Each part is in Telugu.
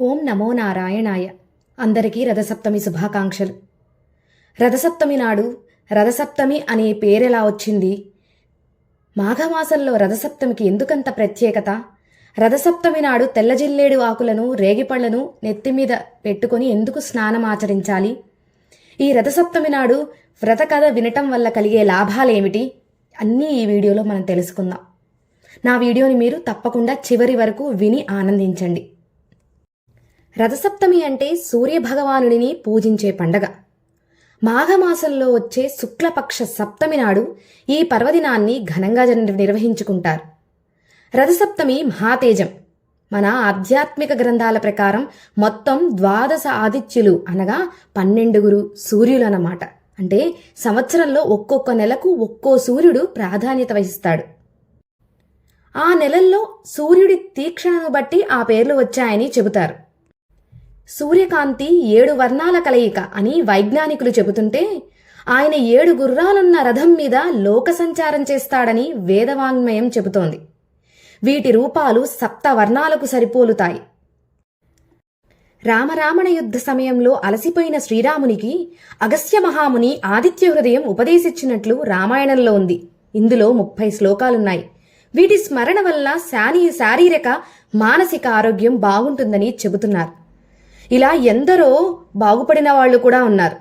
ఓం నమో నారాయణాయ. అందరికీ రథసప్తమి శుభాకాంక్షలు. రథసప్తమి నాడు రథసప్తమి అనే పేరెలా వచ్చింది? మాఘమాసంలో రథసప్తమికి ఎందుకంత ప్రత్యేకత? రథసప్తమి నాడు తెల్లజిల్లేడు ఆకులను రేగిపళ్ళను నెత్తిమీద పెట్టుకొని ఎందుకు స్నానం ఆచరించాలి? ఈ రథసప్తమి నాడు వ్రత కథ వినటం వల్ల కలిగే లాభాలేమిటి? అన్నీ ఈ వీడియోలో మనం తెలుసుకుందాం. నా వీడియోని మీరు తప్పకుండా చివరి వరకు విని ఆనందించండి. రథసప్తమి అంటే సూర్యభగవానుడిని పూజించే పండగ. మాఘమాసంలో వచ్చే శుక్లపక్ష సప్తమి నాడు ఈ పర్వదినాన్ని ఘనంగా నిర్వహించుకుంటారు. రథసప్తమి మహాతేజం. మన ఆధ్యాత్మిక గ్రంథాల ప్రకారం మొత్తం ద్వాదశ ఆదిత్యులు అనగా పన్నెండుగురు సూర్యులు అన్నమాట. అంటే సంవత్సరంలో ఒక్కొక్క నెలకు ఒక్కో సూర్యుడు ప్రాధాన్యత వహిస్తాడు. ఆ నెలల్లో సూర్యుడి తీక్షణను బట్టి ఆ పేర్లు వచ్చాయని చెబుతారు. సూర్యకాంతి ఏడు వర్ణాల కలయిక అని వైజ్ఞానికులు చెబుతుంటే ఆయన ఏడు గుర్రాలున్న రథం మీద లోక సంచారం చేస్తాడని వేదవాంగ్మయం చెబుతోంది. వీటి రూపాలు సప్త వర్ణాలకు సరిపోలుతాయి. రామరామణ యుద్ధ సమయంలో అలసిపోయిన శ్రీరామునికి అగస్త్య మహాముని ఆదిత్య హృదయం ఉపదేశించినట్లు రామాయణంలో ఉంది. ఇందులో ముప్పై శ్లోకాలున్నాయి. వీటి స్మరణ వల్ల శారీ శారీరక మానసిక ఆరోగ్యం బాగుంటుందని చెబుతున్నారు. ఇలా ఎందరో బాగుపడిన వాళ్ళు కూడా ఉన్నారు.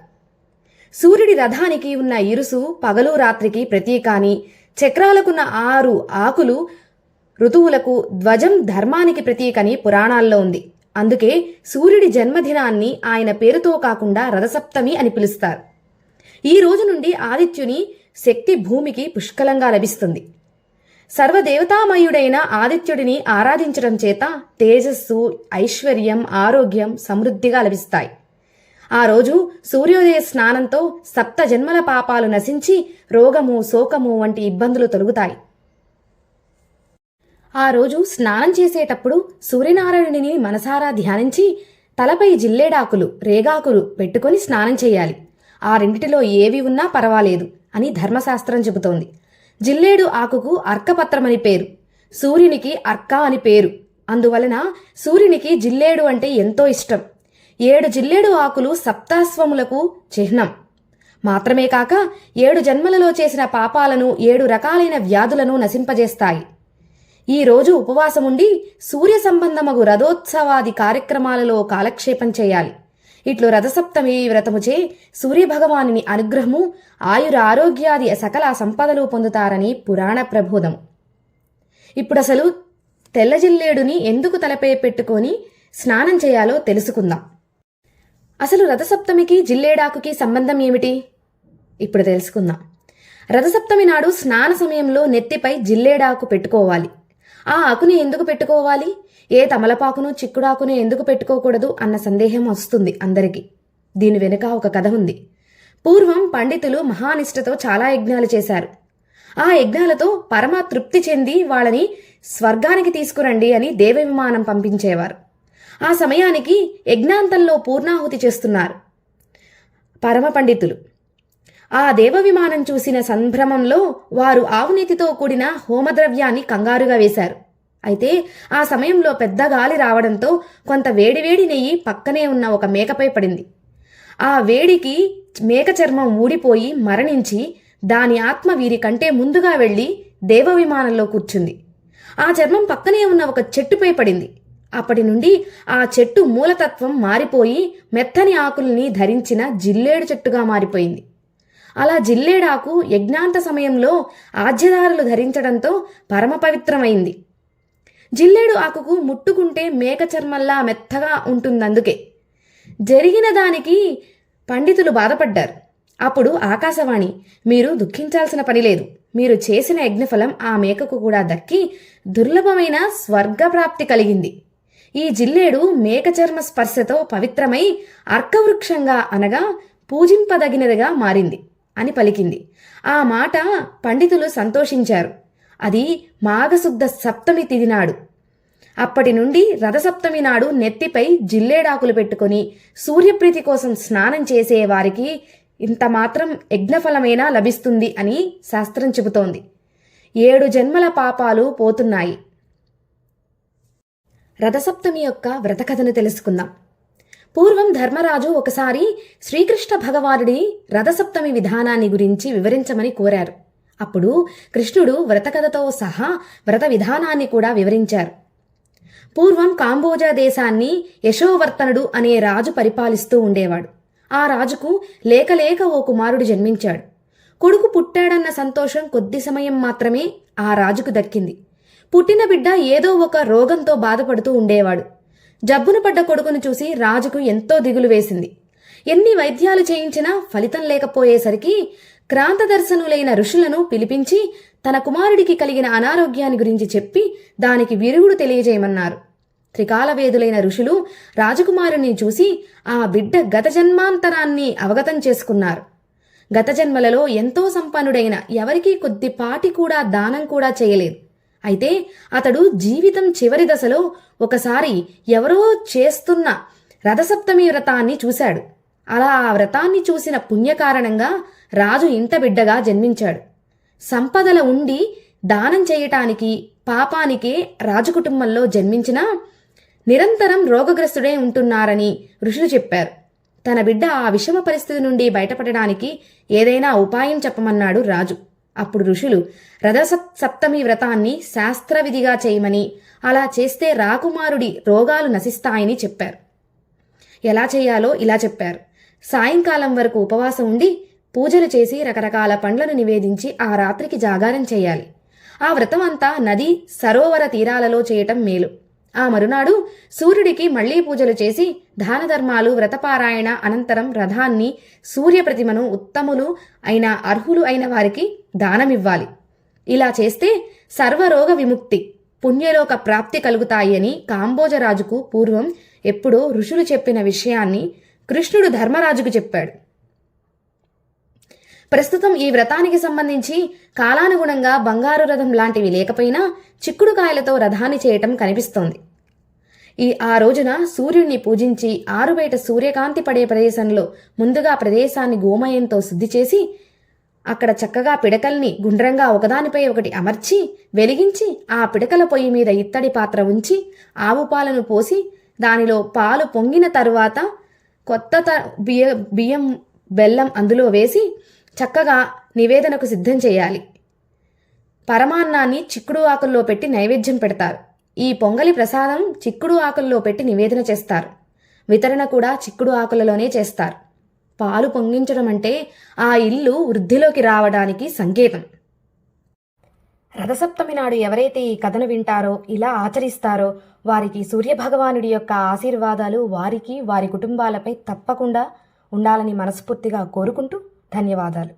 సూర్యుడి రథానికి ఉన్న ఇరుసు పగలు రాత్రికి ప్రతీక అని చక్రాలకున్న ఆరు ఆకులు ఋతువులకు ధ్వజం ధర్మానికి ప్రతీకని పురాణాల్లో ఉంది. అందుకే సూర్యుడి జన్మదినాన్ని ఆయన పేరుతో కాకుండా రథసప్తమి అని పిలుస్తారు. ఈ రోజు నుండి ఆదిత్యుని శక్తి భూమికి పుష్కలంగా లభిస్తుంది. సర్వదేవతామయుడైన ఆదిత్యుడిని ఆరాధించడం చేత తేజస్సు ఐశ్వర్యం ఆరోగ్యం సమృద్ధిగా లభిస్తాయి. ఆ రోజు సూర్యోదయ స్నానంతో సప్త జన్మల పాపాలు నశించి రోగము శోకము వంటి ఇబ్బందులు తొలుగుతాయి. ఆ రోజు స్నానం చేసేటప్పుడు సూర్యనారాయణుని మనసారా ధ్యానించి తలపై జిల్లేడాకులు రేగాకులు పెట్టుకొని స్నానం చేయాలి. ఆ రెండిటిలో ఏవి ఉన్నా పర్వాలేదు అని ధర్మశాస్త్రం చెబుతోంది. జిల్లేడు ఆకుకు అర్కపత్రమని పేరు. సూర్యునికి అర్క అని పేరు. అందువలన సూర్యునికి జిల్లేడు అంటే ఎంతో ఇష్టం. ఏడు జిల్లేడు ఆకులు సప్తాస్వములకు చిహ్నం. మాత్రమే కాక ఏడు జన్మలలో చేసిన పాపాలను ఏడు రకాలైన వ్యాధులను నశింపజేస్తాయి. ఈ రోజు ఉపవాసముండి సూర్య సంబంధమగు రథోత్సవాది కార్యక్రమాలలో కాలక్షేపం చేయాలి. ఇట్లు రథసప్తమి వ్రతముచే సూర్యభగవాని అనుగ్రహము ఆయుర ఆరోగ్యాది సకల సంపదలు పొందుతారని పురాణ ప్రబోధం ఇప్పుడసలు తెల్లజిల్లేడుని ఎందుకు తలపై పెట్టుకొని స్నానం చేయాలో తెలుసుకుందాం. అసలు రథసప్తమికి జిల్లేడాకుకి సంబంధం ఏమిటి? ఇప్పుడు తెలుసుకుందాం. రథసప్తమి నాడు స్నాన సమయంలో నెత్తిపై జిల్లేడాకు పెట్టుకోవాలి. ఆ ఆకుని ఎందుకు పెట్టుకోవాలి? ఏ తమలపాకును చిక్కుడాకును ఎందుకు పెట్టుకోకూడదు అన్న సందేహం వస్తుంది అందరికీ. దీని వెనుక ఒక కథ ఉంది. పూర్వం పండితులు మహానిష్టతో చాలా యజ్ఞాలు చేశారు. ఆ యజ్ఞాలతో పరమ తృప్తి చెంది వాళ్ళని స్వర్గానికి తీసుకురండి అని దేవ విమానం పంపించేవారు. ఆ సమయానికి యజ్ఞాంతంలో పూర్ణాహుతి చేస్తున్నారు పరమ పండితులు. ఆ దేవ విమానం చూసిన సంభ్రమంలో వారు ఆవునీతితో కూడిన హోమద్రవ్యాన్ని కంగారుగా వేశారు. అయితే ఆ సమయంలో పెద్ద గాలి రావడంతో కొంత వేడివేడి నెయ్యి పక్కనే ఉన్న ఒక మేకపై పడింది. ఆ వేడికి మేక చర్మం ఊడిపోయి మరణించి దాని ఆత్మ వీరి కంటే ముందుగా వెళ్ళి దేవ విమానంలో కూర్చుంది. ఆ చర్మం పక్కనే ఉన్న ఒక చెట్టుపై పడింది. అప్పటి నుండి ఆ చెట్టు మూలతత్వం మారిపోయి మెత్తని ఆకుల్ని ధరించిన జిల్లేడు చెట్టుగా మారిపోయింది. అలా జిల్లేడాకు యజ్ఞాంత సమయంలో ఆజ్యదారులు ధరించడంతో పరమపవిత్రమైంది జిల్లేడు ఆకుకు ముట్టుకుంటే మేక చర్మంలా మెత్తగా ఉంటుందందుకే. జరిగిన దానికి పండితులు బాధపడ్డారు. అప్పుడు ఆకాశవాణి మీరు దుఃఖించాల్సిన పని లేదు. మీరు చేసిన యజ్ఞఫలం ఆ మేకకు కూడా దక్కి దుర్లభమైన స్వర్గప్రాప్తి కలిగింది. ఈ జిల్లేడు మేక చర్మ స్పర్శతో పవిత్రమై అర్కవృక్షంగా అనగా పూజింపదగినదిగా మారింది అని పలికింది. ఆ మాట పండితులు సంతోషించారు. అది మాఘశుద్ధ సప్తమి తిదినాడు అప్పటి నుండి రథసప్తమి నాడు నెత్తిపై జిల్లేడాకులు పెట్టుకొని సూర్యప్రీతి కోసం స్నానం చేసే వారికి ఇంత మాత్రం యజ్ఞఫలమైనా లభిస్తుంది అని శాస్త్రం చెబుతోంది. ఏడు జన్మల పాపాలు పోతున్నాయి. రథసప్తమి యొక్క వ్రతకథను తెలుసుకుందాం. పూర్వం ధర్మరాజు ఒకసారి శ్రీకృష్ణ భగవానుడి రథసప్తమి విధానాన్ని గురించి వివరించమని కోరారు. అప్పుడు కృష్ణుడు వ్రతకథతో సహా వ్రత విధానాన్ని కూడా వివరించారు. పూర్వం కాంబోజా దేశాన్ని యశోవర్తనుడు అనే రాజు పరిపాలిస్తూ ఉండేవాడు. ఆ రాజుకు లేకలేక ఓ కుమారుడు జన్మించాడు. కొడుకు పుట్టాడన్న సంతోషం కొద్ది సమయం మాత్రమే ఆ రాజుకు దక్కింది. పుట్టిన బిడ్డ ఏదో ఒక రోగంతో బాధపడుతూ ఉండేవాడు. జబ్బున పడ్డ కొడుకును చూసి రాజుకు ఎంతో దిగులు వేసింది. ఎన్ని వైద్యాలు చేయించినా ఫలితం లేకపోయేసరికి క్రాంతదర్శనులైన ఋషులను పిలిపించి తన కుమారుడికి కలిగిన అనారోగ్యాన్ని గురించి చెప్పి దానికి విరుగుడు తెలియజేయమన్నారు. త్రికాలవేదులైన ఋషులు రాజకుమారుని చూసి ఆ బిడ్డ గత జన్మాంతరాన్ని అవగతం చేసుకున్నారు. గత జన్మలలో ఎంతో సంపన్నుడైన ఎవరికీ కొద్దిపాటి కూడా దానం కూడా చేయలేదు. అయితే అతడు జీవితం చివరి దశలో ఒకసారి ఎవరో చేస్తున్న రథసప్తమి వ్రతాన్ని చూశాడు. అలా ఆ వ్రతాన్ని చూసిన పుణ్యకారణంగా రాజు ఇంట బిడ్డగా జన్మించాడు. సంపదల ఉండి దానం చేయటానికి పాపానికే రాజకుటుంబంలో జన్మించిన నిరంతరం రోగగ్రస్తుడే ఉంటున్నారని ఋషులు చెప్పారు. తన బిడ్డ ఆ విషమ పరిస్థితి నుండి బయటపడడానికి ఏదైనా ఉపాయం చెప్పమన్నాడు రాజు. అప్పుడు ఋషులు రథస సప్తమి వ్రతాన్ని శాస్త్రవిధిగా చేయమని అలా చేస్తే రాకుమారుడి రోగాలు నశిస్తాయని చెప్పారు. ఎలా చేయాలో ఇలా చెప్పారు. సాయంకాలం వరకు ఉపవాసం ఉండి పూజలు చేసి రకరకాల పండ్లను నివేదించి ఆ రాత్రికి జాగారం చేయాలి. ఆ వ్రతం అంతా నది సరోవర తీరాలలో చేయటం మేలు. ఆ మరునాడు సూర్యుడికి మళ్ళీ పూజలు చేసి దానధర్మాలు వ్రతపారాయణ అనంతరం రథాన్ని సూర్యప్రతిమను ఉత్తములు అయిన అర్హులు అయిన వారికి దానమివ్వాలి. ఇలా చేస్తే సర్వరోగ విముక్తి పుణ్యలోక ప్రాప్తి కలుగుతాయని కాంబోజరాజుకు పూర్వం ఎప్పుడో ఋషులు చెప్పిన విషయాన్ని కృష్ణుడు ధర్మరాజుకు చెప్పాడు. ప్రస్తుతం ఈ వ్రతానికి సంబంధించి కాలానుగుణంగా బంగారు రథం లాంటివి లేకపోయినా చిక్కుడుకాయలతో రథాన్ని చేయటం కనిపిస్తోంది. ఈ ఆ రోజున సూర్యుణ్ణి పూజించి ఆరుబయట సూర్యకాంతి పడే ప్రదేశంలో ముందుగా ప్రదేశాన్ని గోమయంతో శుద్ధి చేసి అక్కడ చక్కగా పిడకల్ని గుండ్రంగా ఒకదానిపై ఒకటి అమర్చి వెలిగించి ఆ పిడకల పొయ్యి మీద ఇత్తడి పాత్ర ఉంచి ఆవు పాలను పోసి దానిలో పాలు పొంగిన తరువాత కొత్త త బియ్య బియ్యం బెల్లం అందులో వేసి చక్కగా నివేదనకు సిద్ధం చేయాలి. పరమాన్నాన్ని చిక్కుడు ఆకుల్లో పెట్టి నైవేద్యం పెడతారు. ఈ పొంగలి ప్రసాదం చిక్కుడు ఆకుల్లో పెట్టి నివేదన చేస్తారు. వితరణ కూడా చిక్కుడు ఆకులలోనే చేస్తారు. పాలు పొంగించడం అంటే ఆ ఇల్లు వృద్ధిలోకి రావడానికి సంకేతం. రథసప్తమి నాడు ఎవరైతే ఈ కథను వింటారో ఇలా ఆచరిస్తారో వారికి సూర్యభగవానుడి యొక్క ఆశీర్వాదాలు వారికి వారి కుటుంబాలపై తప్పకుండా ఉండాలని మనస్ఫూర్తిగా కోరుకుంటూ ధన్యవాదాలు.